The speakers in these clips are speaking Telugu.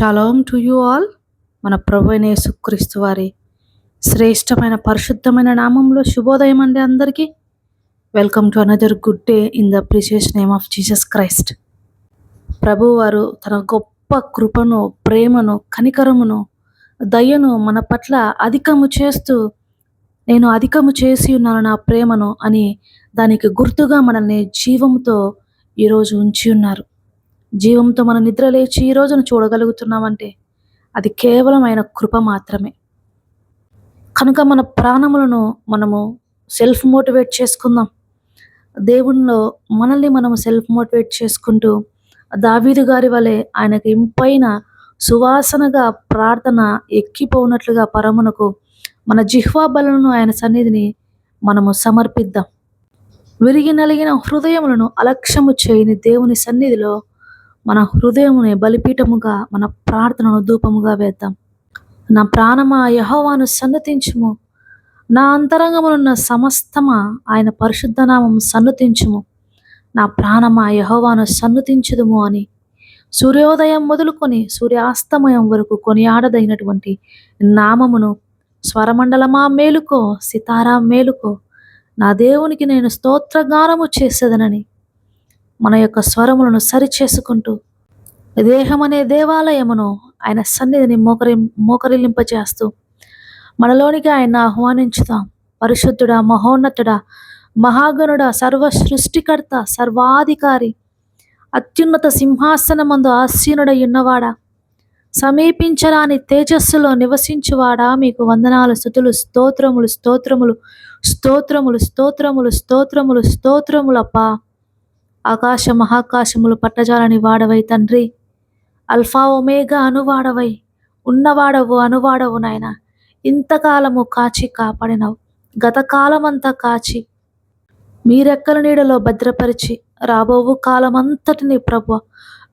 షాలోమ్ టు యూ ఆల్ మన ప్రభునే సుక్రీస్తు వారి శ్రేష్టమైన పరిశుద్ధమైన నామంలో శుభోదయం అండి అందరికీ. Welcome to another good day in the precious name of Jesus Christ ప్రభు వారు తన గొప్ప కృపను ప్రేమను కనికరమును దయను మన పట్ల అధికము చేస్తూ నేను అధికము చేసి ఉన్నాను నా ప్రేమను అని దానికి గుర్తుగా మనల్ని జీవంతో ఈరోజు ఉంచి ఉన్నారు. జీవంతో మన నిద్ర లేచి ఈ రోజును చూడగలుగుతున్నామంటే అది కేవలం ఆయన కృప మాత్రమే. కనుక మన ప్రాణములను మనము సెల్ఫ్ మోటివేట్ చేసుకుందాం. దేవునిలో మనల్ని మనము సెల్ఫ్ మోటివేట్ చేసుకుంటూ దావీదు గారి వలె ఆయనకు ఇంపైన సువాసనగా ప్రార్థన ఎక్కిపోనట్లుగా పరమునకు మన జిహ్వా బలను ఆయన సన్నిధిని మనము సమర్పిద్దాం. విరిగి నలిగిన హృదయములను అలక్ష్యము చేయని దేవుని సన్నిధిలో మన హృదయముని బలిపీఠముగా మన ప్రార్థనను ధూపముగా వేద్దాం. నా ప్రాణమా యహోవాను సన్నతించుము. నా అంతరంగమునున్న సమస్తమా ఆయన పరిశుద్ధనామం సన్నతించుము. నా ప్రాణమా యహోవాను సన్నతించుదుము అని సూర్యోదయం మొదలుకొని సూర్యాస్తమయం వరకు కొనియాడదైనటువంటి నామమును స్వరమండలమా మేలుకో సితారా మేలుకో నా దేవునికి నేను స్తోత్రగానము చేసేదనని మన యొక్క స్వరములను సరిచేసుకుంటూ దేహం అనే దేవాలయమును ఆయన సన్నిధిని మోకరి మోకరిల్లింపజేస్తూ మనలోనికి ఆయన ఆహ్వానించుతాం. పరిశుద్ధుడా మహోన్నతుడా మహాగణుడ సర్వ సృష్టికర్త సర్వాధికారి అత్యున్నత సింహాసనమందు ఆసీనుడై ఉన్నవాడా. సమీపించరాని తేజస్సులో నివసించువాడా. మీకు వందనాలు స్థుతులు స్తోత్రములు స్తోత్రములు స్తోత్రములు స్తోత్రములు స్తోత్రములు స్తోత్రములప్పా. ఆకాశ మహాకాశములు పట్టజాలని వాడవై తండ్రి. అల్ఫా ఒమేగా అనువాడవై ఉన్నవాడవు అనువాడవు నాయన. ఇంతకాలము కాచి కాపాడినవు గతకాలమంతా కాచి. మీరెక్కల నీడలో భద్రపరిచి రాబోవు కాలమంతటిని ప్రభు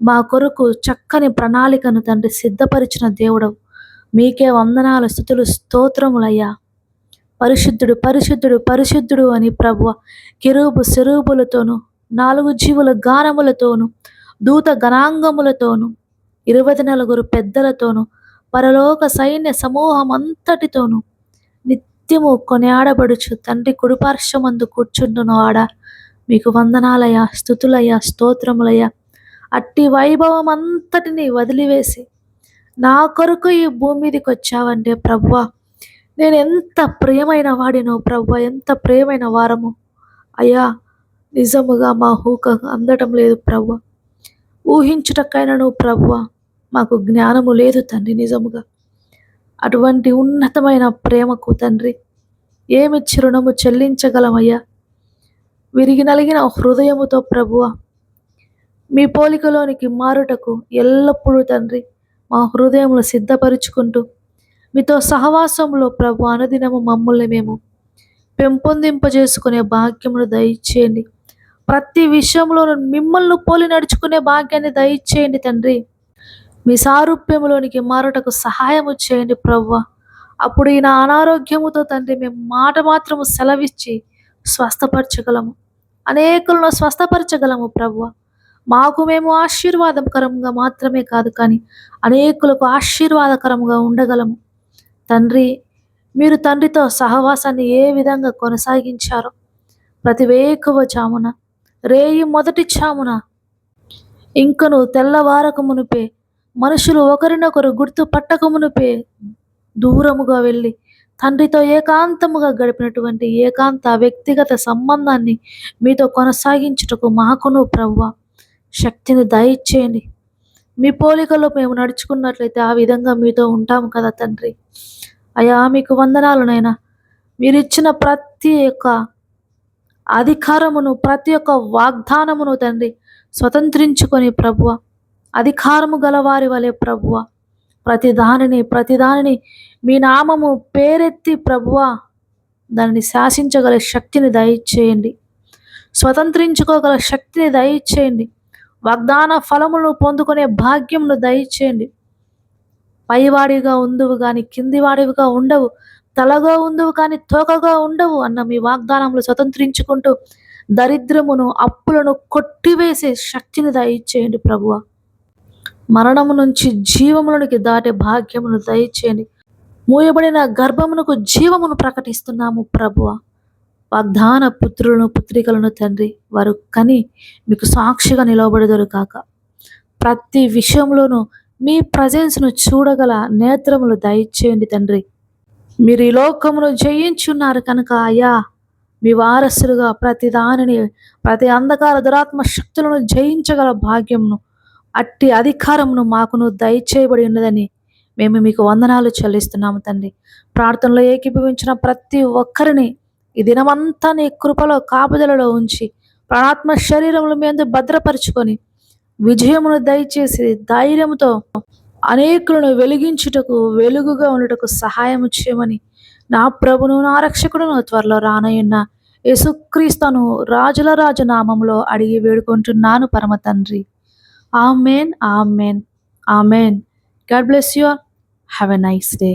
మా కొరకు చక్కని ప్రణాళికను తండ్రి సిద్ధపరిచిన దేవుడవు. మీకే వందనాలు స్థుతులు స్తోత్రములయ్యా. పరిశుద్ధుడు పరిశుద్ధుడు పరిశుద్ధుడు అని ప్రభు కిరూబు సెరూబులతోనూ నాలుగు జీవుల గానములతోనూ దూత గణాంగములతోనూ ఇరవై నలుగురు పెద్దలతోనూ పరలోక సైన్య సమూహం అంతటితోనూ నిత్యము కొనియాడబడుచు తండ్రి కుడిపార్శ్వమందు కూర్చుండును ఆడ. మీకు వందనాలయ స్థుతులయ్య స్తోత్రములయ్య. అట్టి వైభవం అంతటిని వదిలివేసి నా కొరకు ఈ భూమి మీదకి వచ్చావంటే ప్రభువా నేను ఎంత ప్రియమైన వాడినో ప్రభువా ఎంత ప్రియమైన వారము. అయ్యా నిజముగా మా హూక అందటం లేదు ప్రవ్వ. ఊహించుటకైనను ప్రవ్వ మాకు జ్ఞానము లేదు తండ్రి నిజముగా. అటువంటి ఉన్నతమైన ప్రేమకు తండ్రి ఏమిచ్చి రుణము చెల్లించగలమయ్యా? విరిగి నలిగిన హృదయముతో ప్రభువ మీ పోలికలోనికి మారుటకు ఎల్లప్పుడూ తండ్రి మా హృదయములు సిద్ధపరుచుకుంటూ మీతో సహవాసంలో ప్రభు అనుదినము మమ్మల్ని మేము పెంపొందింపజేసుకునే భాగ్యమును దయచేయండి. ప్రతి విషయంలో మిమ్మల్ని పోలి నడుచుకునే భాగ్యాన్ని దయచేయండి తండ్రి. మీ సారూప్యములోనికి మారుటకు సహాయము చేయండి ప్రవ్వ. అప్పుడు ఈ నా అనారోగ్యముతో తండ్రి మేము మాట మాత్రము సెలవిచ్చి స్వస్థపరచగలము. అనేకులను స్వస్థపరచగలము ప్రవ్వ. మాకు మేము ఆశీర్వాదకరంగా మాత్రమే కాదు కానీ అనేకులకు ఆశీర్వాదకరంగా ఉండగలము. తండ్రి మీరు తండ్రితో సహవాసాన్ని ఏ విధంగా కొనసాగించారో ప్రతి వేకువ చామున రేయి మొదటి చామున. ఇంకను తెల్లవారకమునుపే మనుషులు ఒకరినొకరు గుర్తు పట్టకమునుపే దూరముగా వెళ్ళి తండ్రితో ఏకాంతముగా గడిపినటువంటి ఏకాంత వ్యక్తిగత సంబంధాన్ని మీతో కొనసాగించుటకు మాకును ప్రవ్వ. శక్తిని దయచేయండి. మీ పోలికలో మేము నడుచుకున్నట్లయితే ఆ విధంగా మీతో ఉంటాము కదా తండ్రి. అయా మీకు వందనాలునైనా మీరు ఇచ్చిన ప్రతి ఒక్క అధికారమును ప్రతి ఒక్క వాగ్దానమును తండ్రి స్వతంత్రించుకొని ప్రభువ. అధికారము గలవారి వలె ప్రభువ. ప్రతి దానిని ప్రతి దానిని మీ నామము పేరెత్తి ప్రభువ. దానిని శాసించగల శక్తిని దయచేయండి. స్వతంత్రించుకోగల శక్తిని దయచేయండి. వాగ్దాన ఫలములను పొందుకునే భాగ్యమును దయచేయండి. పైవాడిగా ఉందువు కానీ కిందివాడివిగా ఉండవు. తలగా ఉందవు కానీ తోకగా ఉండవు అన్న మీ వాగ్దానములు స్వతంత్రించుకుంటూ దరిద్రమును అప్పులను కొట్టివేసే శక్తిని దయచేయండి ప్రభువ. మరణము నుంచి జీవములకి దాటే భాగ్యమును దయచేయండి. మూయబడిన గర్భమునకు జీవమును ప్రకటిస్తున్నాము ప్రభువ. వాగ్దాన పుత్రులను పుత్రికలను తండ్రి వారు కని మీకు సాక్షిగా నిలవబడదరు కాక. ప్రతి విషయంలోనూ మీ ప్రజెన్స్ను చూడగల నేత్రములు దయచేయండి తండ్రి. మీరు ఈ లోకమును జయించున్నారు కనుక అయ్యా మీ వారసులుగా ప్రతి దానిని ప్రతి అంధకార దురాత్మ శక్తులను జయించగల భాగ్యమును అట్టి అధికారమును మాకును దయచేయబడి ఉన్నదని మేము మీకు వందనాలు చెల్లిస్తున్నాము తండ్రి. ప్రార్థనలో ఏకీభవించిన ప్రతి ఒక్కరిని ఈ దినమంతా నీ కృపలో కాపుదలలో ఉంచి ప్రాణాత్మ శరీరముల మీద భద్రపరుచుకొని విజయమును దయచేసి ధైర్యంతో అనేకులను వెలిగించుటకు వెలుగుగా ఉండుటకు సహాయము చేయమని నా ప్రభును నా రక్షకుడును త్వరలో రానయ్యున్న యేసుక్రీస్తును రాజుల రాజు నామంలో అడిగి వేడుకుంటున్నాను పరమ తండ్రి. Amen amen amen. God bless you have a nice day.